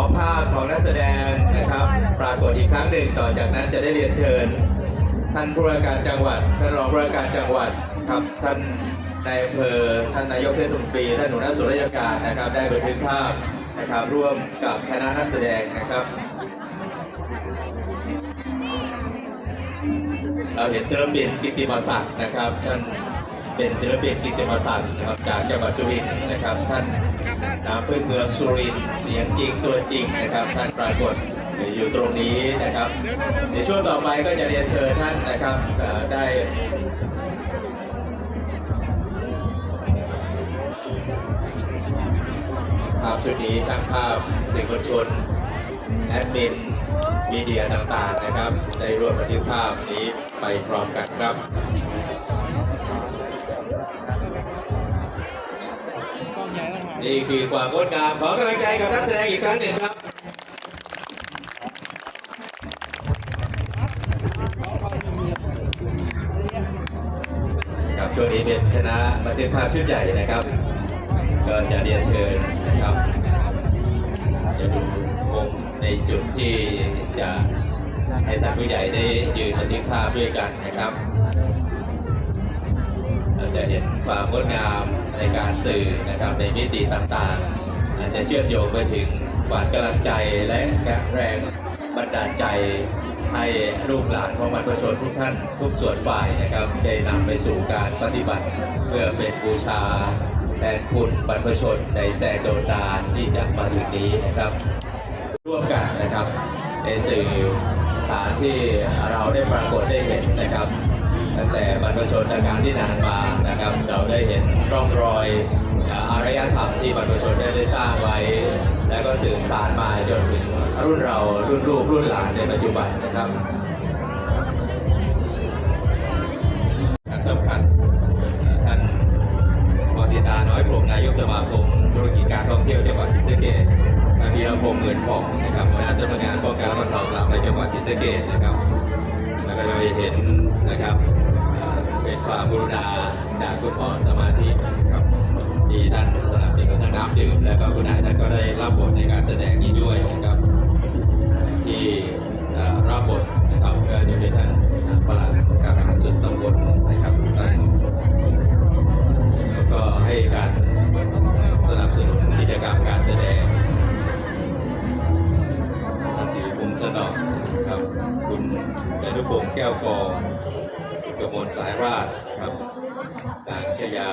อภาพของนักแสดงนะครับ ปรากฏอีกครั้งหนึ่งต่อจากนั้นจะได้เรียนเชิญ ท่านผู้ว่าการจังหวัด ท่านรองผู้ว่าการจังหวัดครับท่านนายอำเภอท่านนายกเทศมนตรีท่านหัวหน้าส่วนราชการนะครับ ได้บันทึกภาพนะครับ ร่วมกับคณะนักแสดงนะครับเราเห็นศิลปินกิตติมศักดิ์นะครับท่าน เป็นศิลปินกิตติมศักดิ์นะครับจากจังหวัดสุรินทร์นะครับท่านน้ำพึ่งเมืองสุรินทร์เสียงจริงตัวจริงนะครับท่านปรากฏอยู่ตรงนี้นะครับ ในช่วงต่อไปก็จะเรียนเชิญท่านนะครับได้ภาพชุดนี้ช่างภาพสื่อมวลชนแอดมินมีเดียต่างๆนะครับ ได้ร่วมบันทึกภาพนี้ไปพร้อมกันครับ นี่คือความงดงามขอกำลังใจกับนักแสดงอีกครั้งหนึ่งครับครับช่วงนี้เป็นคณะบันทึกภาพชุดใหญ่นะครับ ก็จะเรียนเชิญนะครับจะดูมุมในจุดที่จะให้ท่านผู้ใหญ่ได้ยืนบันทึกภาพด้วยกันนะครับ ราจะเห็นความงดงามในการสื่อนะครับในมิติต่างๆ อาจจะเชื่อมโยงไปถึงขวัญกำลังใจและแรงบันดาลใจให้ลูกหลานของบรรพชนทุกท่านทุกส่วนฝ่ายนะครับได้นำไปสู่การปฏิบัติ เพื่อเป็นบูชาแทนคุณบรรพชนในแสงโดนดาที่จะมาถึงนี้นะครับ ร่วมกันนะครับในสื่อสารที่เราได้ปรากฏได้เห็นนะครับ ตั้งแต่บรรพชนทาการที่นานมานะครับ เราได้เห็นร่องรอยอารยธรรมที่บรรพชนได้ได้สร้างไว้ แล้วก็สืบสานมาจนถึงรุ่นเรารุ่นลูกรุ่นหลานในปัจจุบันนะครับสำคัญท่านวสิตาน้อยพรหมนายกสมาคมธุรกิจการท่องเที่ยวจังหวัดศรีสะเกษท่านวีรพงษ์หมื่นผ่องนะครับหัวหน้าสำนักงานป้องกันและบรรเทาสาธารณภัยจังหวัดศรีสะเกษนะครับแล้วก็จะไปเห็น นะครับเป็นความกรุณาจากคุณหมอสมาธิครับที่ท่านสนับสนุนทางน้ำดื่มแล้วก็คุณนายท่านก็ได้รับบทในการแสดงนี้ด้วยนะครับ ที่รับบทนะครับก็จะเป็นท่านปลัดการทหารส่วนตำบลนะครับท่านแล้วก็ให้การ แก้วกองกมลสายราชครับต่างชยา